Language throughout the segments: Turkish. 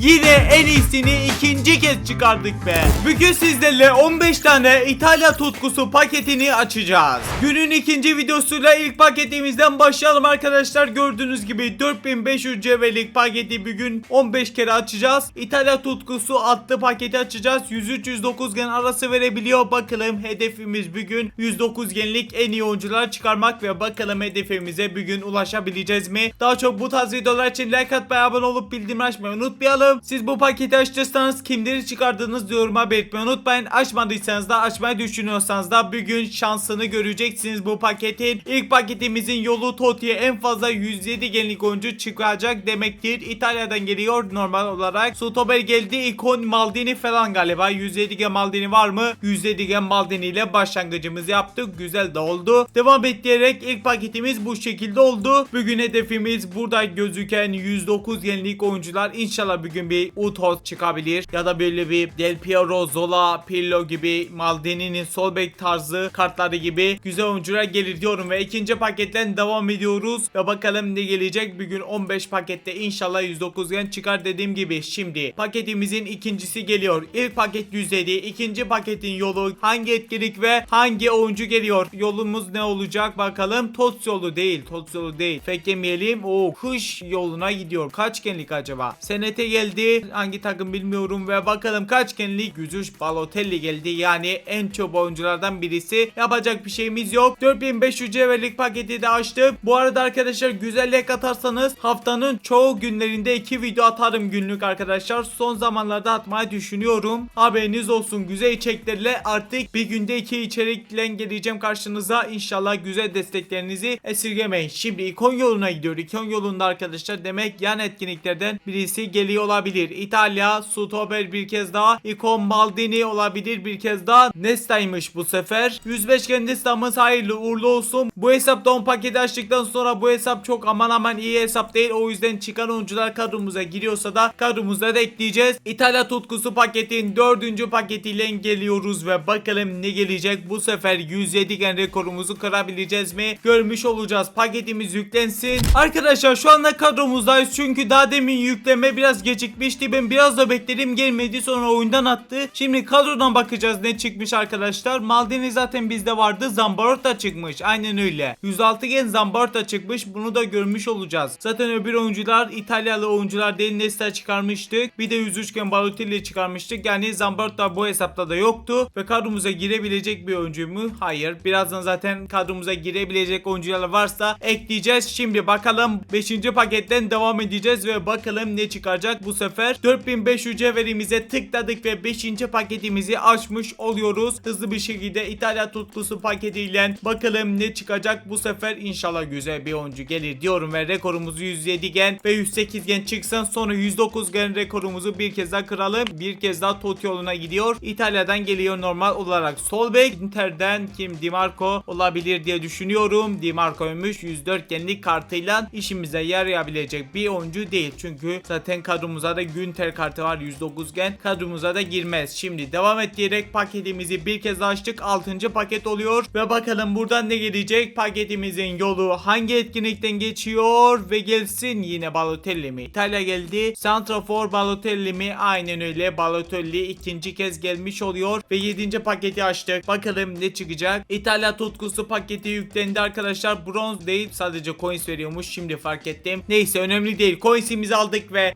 yine en iyisini ikinci kez çıkardık be. Bugün sizlerle 15 tane İtalya tutkusu paketini açacağız. Günün ikinci videosuyla ilk paketimizden başlayalım arkadaşlar. Gördüğünüz gibi 4500 cevhelik paketi bugün 15 kere açacağız. İtalya tutkusu adlı paketi açacağız. 103-109 gen arası verebiliyor. Bakalım hedefimiz bugün 109 genlik en iyi oyuncular çıkarmak ve bakalım hedefimize bugün ulaşabileceğiz mi? Daha çok bu tarz videolar için like atmayı, abone olup bildirim açmayı unutmayalım. Siz bu paketi açtıysanız kimleri çıkardığınız yoruma belirtmeyi unutmayın. Açmadıysanız da açmayı düşünüyorsanız da bugün şansını göreceksiniz bu paketin. İlk paketimizin yolu Totti'ye en fazla 107 genlik oyuncu çıkacak demektir. İtalya'dan geliyor normal olarak. Stoper geldi. İkon Maldini falan galiba. 107 gen Maldini var mı? 107 gen Maldini ile başlangıcımızı yaptık. Güzel de oldu. Devam et diyerek ilk paketimiz bu şekilde oldu. Bugün hedefimiz burada gözüken 109 genlik oyuncular. İnşallah bugün bir Utos çıkabilir. Ya da böyle bir Del Piero, Zola, Pirlo gibi Maldini'nin sol bek tarzı kartları gibi güzel oyuncular gelir diyorum ve ikinci paketten devam ediyoruz ve bakalım ne gelecek. Bugün 15 pakette inşallah 109 gen çıkar dediğim gibi. Şimdi paketimizin ikincisi geliyor. İlk paket 107 ikinci paketin yolu hangi etkinlik ve hangi oyuncu geliyor? Yolumuz ne olacak bakalım. Tots yolu değil Tots yolu değil. Fake yemeyelim. O kış yoluna gidiyor. Kaç genlik acaba? Senete geldi. Hangi takım bilmiyorum ve bakalım kaç genlik Güzüş Balotelli geldi. Yani en çok oyunculardan birisi. Yapacak bir şeyimiz yok. 4500 cevherlik paketi de açtık bu arada arkadaşlar güzellik atarsanız haftanın çoğu günlerinde iki video atarım günlük arkadaşlar. Son zamanlarda atmayı düşünüyorum. Haberiniz olsun. Güzel içeriklerle artık bir günde iki içerikle geleceğim karşınıza. İnşallah güzel desteklerinizi esirgemeyin. Şimdi ikon yoluna gidiyor. İkon yolunda arkadaşlar demek yan etkinliklerden birisi geliyor olabilir. İtalya Stoper bir kez daha. İkon Maldini olabilir bir kez daha. Nesta'ymış bu sefer. 105 gen Nesta'mız hayırlı uğurlu olsun. Bu hesapta 10 paketi açtıktan sonra bu hesap çok aman aman iyi hesap değil. O yüzden çıkan oyuncular kadromuza giriyorsa da kadromuza da ekleyeceğiz. İtalya tutkusu paketin dördüncü paketiyle geliyoruz ve bakalım ne gelecek? Bu sefer 107 gen rekorumuzu kırabileceğiz mi? Görmüş olacağız. Paketimiz yüklensin. Arkadaşlar şu anda kadromuzdayız çünkü daha demin yükleme biraz gecikmişti ben biraz da bekledim gelmedi. Sonra oyundan attı. Şimdi kadrodan bakacağız ne çıkmış arkadaşlar. Maldini zaten bizde vardı. Zambarota çıkmış. Aynen öyle. 106 gen Zambarota çıkmış. Bunu da görmüş olacağız. Zaten öbür oyuncular İtalyalı oyuncular değil. Nesta çıkarmıştık. Bir de 103 gen Balotelli çıkarmıştık. Yani Zambarota bu hesapta da yoktu. Ve kadromuza girebilecek bir oyuncu mu? Hayır. Birazdan zaten kadromuza girebilecek oyuncular varsa ekleyeceğiz. Şimdi bakalım 5. paketten devam edeceğiz ve bakalım ne çıkacak bu sefer 4500 cevherimize tıkladık ve 5. paketimizi açmış oluyoruz. Hızlı bir şekilde İtalya tutkusu paketiyle bakalım ne çıkacak. Bu sefer inşallah güzel bir oyuncu gelir diyorum ve rekorumuzu 107 gen ve 108 gen çıksın sonra 109 gen rekorumuzu bir kez daha kıralım. Bir kez daha Totti yoluna gidiyor. İtalya'dan geliyor normal olarak sol bek. Inter'den kim? Di Marco olabilir diye düşünüyorum. Di Marco'ymuş 104 genlik kartıyla işimize yarayabilecek bir oyuncu değil. Çünkü zaten kadromuza da Günter kartı var 109 gen. Kadromuza da girmez. Şimdi devam et diyerek paketimizi bir kez açtık. 6. paket oluyor. Ve bakalım buradan ne gelecek? Paketimizin yolu hangi etkinlikten geçiyor? Ve gelsin yine Balotelli mi? İtalya geldi. Santrafor Balotelli mi? Aynen öyle. Balotelli ikinci kez gelmiş oluyor. Ve 7. paketi açtık. Bakalım ne çıkacak? İtalya tutkusu paketi yüklendi arkadaşlar. Bronz değil sadece coins veriyormuş. Şimdi fark ettim. Neyse önemli değil. Coinsimizi aldık ve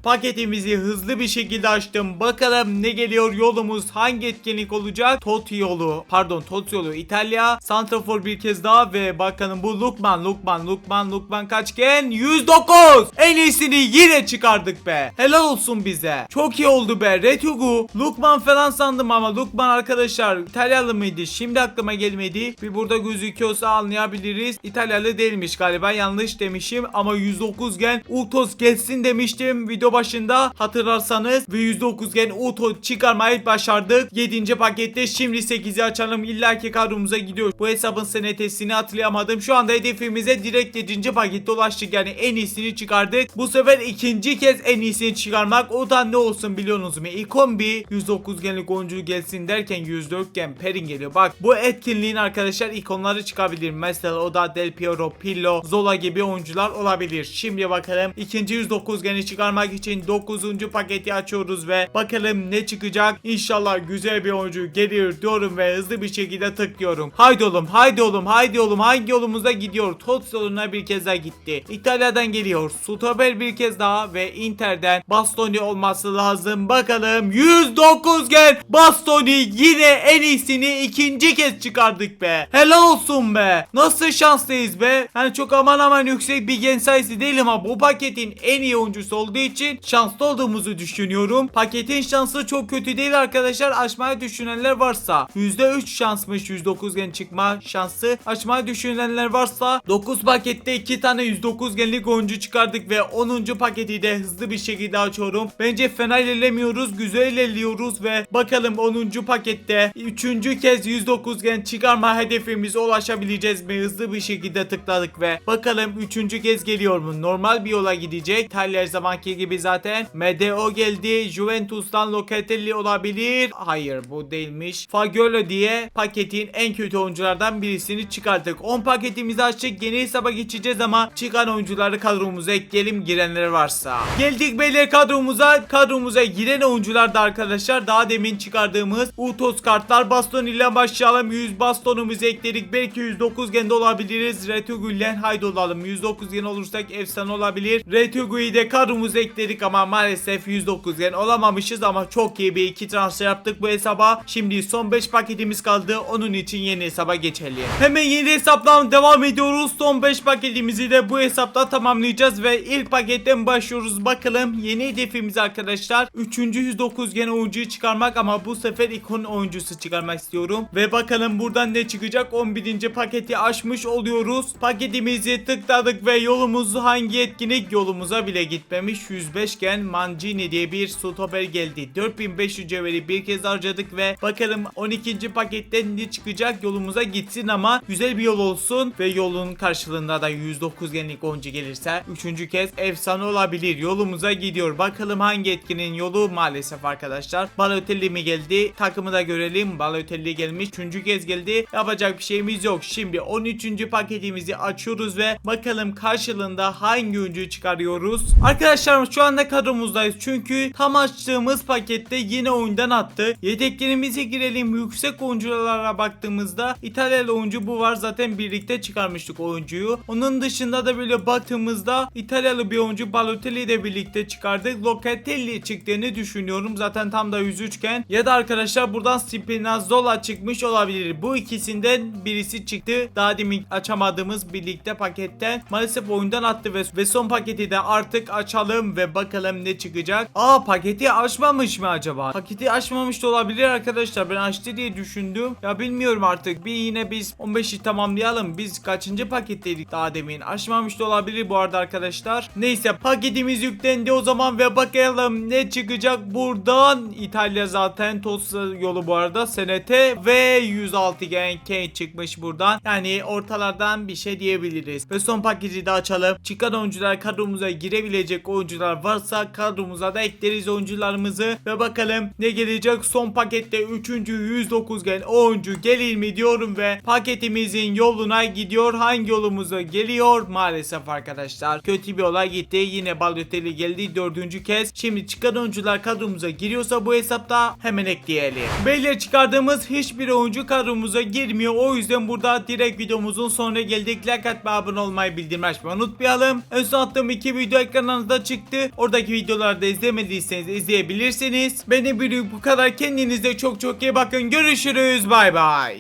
paketimizi hızlı bir şekilde açtım. Bakalım ne geliyor? Yolumuz hangi etkinlik olacak? Totti yolu pardon Totti yolu İtalya Santrafor bir kez daha ve bakalım bu Lukman Lukman Lukman Lukman kaçgen 109 en iyisini yine çıkardık be. Helal olsun bize. Çok iyi oldu be. Retugu Lukman falan sandım ama Lukman arkadaşlar İtalyalı mıydı? Şimdi aklıma gelmedi. Bir burada gözüküyorsa anlayabiliriz. İtalyalı değilmiş galiba. Yanlış demişim ama 109 gen Utos gelsin demiştim video başında hatırlarsanız ve 109 gen Utos çıkarmayı başardık. 7. pakette şimdi 8'i açalım. İllaki kadromuza gidiyor bu hesabın senetesini hatırlayamadım. Şu anda hedefimize direkt 7. pakette ulaştık. Yani en iyisini çıkardık. Bu sefer ikinci kez en iyisini çıkarmak. O da ne olsun biliyorsunuz mu İkombi 109 genlik oyuncu gelsin derken 104 gen Perin geliyor bak bu etkinliğin arkadaşlar ikonları çıkabilir. Mesela o da Del Piero Pillo Zola gibi oyuncular olabilir. Şimdi bakalım ikinci 109 geni çıkarmak için 9 109. paketi açıyoruz ve bakalım ne çıkacak. İnşallah güzel bir oyuncu gelir diyorum ve hızlı bir şekilde tıklıyorum. Haydi oğlum haydi oğlum haydi oğlum hangi yolumuza gidiyor? Tot yoluna bir kez daha gitti. İtalya'dan geliyor. Stoper bir kez daha ve Inter'den Bastoni olması lazım. Bakalım 109 gen Bastoni yine en iyisini ikinci kez çıkardık be. Helal olsun be. Nasıl şanslıyız be. Yani çok aman aman yüksek bir gen sayısı değil ama bu paketin en iyi oyuncusu olduğu için şanslı olduğumuzu düşünüyorum. Paketin şansı çok kötü değil arkadaşlar. Açmayı düşünenler varsa %3 şansmış 109 gen çıkma şansı. Açmayı düşünenler varsa 9 pakette 2 tane 109 genlik oyuncu çıkardık ve 10. paketi de hızlı bir şekilde açıyorum. Bence fena ilerlemiyoruz. Güzel ilerliyoruz ve bakalım 10. pakette 3. kez 109 gen çıkarma hedefimize ulaşabileceğiz mi? Hızlı bir şekilde tıkladık ve bakalım 3. kez geliyor mu? Normal bir yola gidecek. Her zamanki gibi zaten. MDO geldi. Juventus'tan Locatelli olabilir. Hayır bu değilmiş. Fagiolo diye paketin en kötü oyunculardan birisini çıkarttık. 10 paketimizi açtık. Yeni hesaba geçeceğiz ama çıkan oyuncuları kadromuza ekleyelim girenler varsa. Geldik beyler kadromuza. Kadromuza giren oyuncular da arkadaşlar daha demin çıkardığımız Utos kartlar baston ile başlayalım. 100 bastonumuzu ekledik. Belki 109 gen de olabiliriz. Retugul'den haydi olalım. 109 gen olursak efsane olabilir. Retugu'yu de kadromuza ekledik ama maalesef 109 gen olamamışız ama çok iyi bir iki transfer yaptık bu hesaba. Şimdi son 5 paketimiz kaldı. Onun için yeni hesaba geçelim. Hemen yeni hesaptan devam ediyoruz. Son 5 paketimizi de bu hesapta tamamlayacağız ve ilk paketten başlıyoruz. Bakalım yeni hedefimiz arkadaşlar. 3. 109 gen oyuncuyu çıkarmak ama bu sefer ikon oyuncusu çıkarmak istiyorum. Ve bakalım buradan ne çıkacak? 11. paketi açmış oluyoruz. Paketimizi tıkladık ve yolumuz hangi etkinlik yolumuza bile gitmemiş. 105 gen Mancini diye bir stoper geldi. 4500 cevheri bir kez harcadık ve bakalım 12. paketten ne çıkacak yolumuza gitsin ama güzel bir yol olsun ve yolun karşılığında da 109 genlik oyuncu gelirse 3. kez efsane olabilir. Yolumuza gidiyor. Bakalım hangi etkinin yolu maalesef arkadaşlar. Balotelli mi geldi? Takımı da görelim. Balotelli gelmiş. 3. kez geldi. Yapacak bir şeyimiz yok. Şimdi 13. paketimizi açıyoruz ve bakalım karşılığında hangi oyuncuyu çıkarıyoruz. Arkadaşlar şu anda kadromuzdayız. Çünkü tam açtığımız pakette yine oyundan attı. Yedeklerimize girelim. Yüksek oyunculara baktığımızda İtalyalı oyuncu bu var. Zaten birlikte çıkarmıştık oyuncuyu. Onun dışında da böyle baktığımızda İtalyalı bir oyuncu Balotelli ile birlikte çıkardık. Locatelli çıktığını düşünüyorum. Zaten tam da 103 iken ya da arkadaşlar buradan Spinazzola çıkmış olabilir. Bu ikisinden birisi çıktı. Daha demin açamadığımız birlikte paketten maalesef oyundan attı ve, ve son paketi de artık açalım ve bakalım ne çıkacak. Aa paketi açmamış mı acaba? Paketi açmamış da olabilir arkadaşlar. Ben açtı diye düşündüm. Ya bilmiyorum artık. Bir yine biz 15'i tamamlayalım. Biz kaçıncı paketteydik daha demin? Açmamış da olabilir bu arada arkadaşlar. Neyse paketimiz yüklendi o zaman ve bakalım ne çıkacak buradan. İtalya zaten Toz yolu bu arada. SNT ve 106 gen çıkmış buradan. Yani ortalardan bir şey diyebiliriz. Ve son paketi de açalım. Çıkan oyuncular kadromuza girebilecek oyuncular varsa kadromuza da ekleriz oyuncularımızı. Ve bakalım ne gelecek son pakette 3. 109 gen oyuncu gelir mi diyorum ve paketimizin yoluna gidiyor. Hangi yolumuza geliyor? Maalesef arkadaşlar. Kötü bir olay gitti. Yine Balotelli geldi dördüncü kez. Şimdi çıkan oyuncular kadromuza giriyorsa bu hesapta hemen ekleyelim. Beyler çıkardığımız hiçbir oyuncu kadromuza girmiyor. O yüzden burada direkt videomuzun sonuna geldik. Like atmayı, abone olmayı, bildirim açmayı unutmayalım. En son attığım iki video ekranınızda çıktı. Oradaki videoları da izlemediyseniz izleyebilirsiniz. Beni bir bu kadar. Kendinize çok çok iyi bakın. Görüşürüz. Bay bay.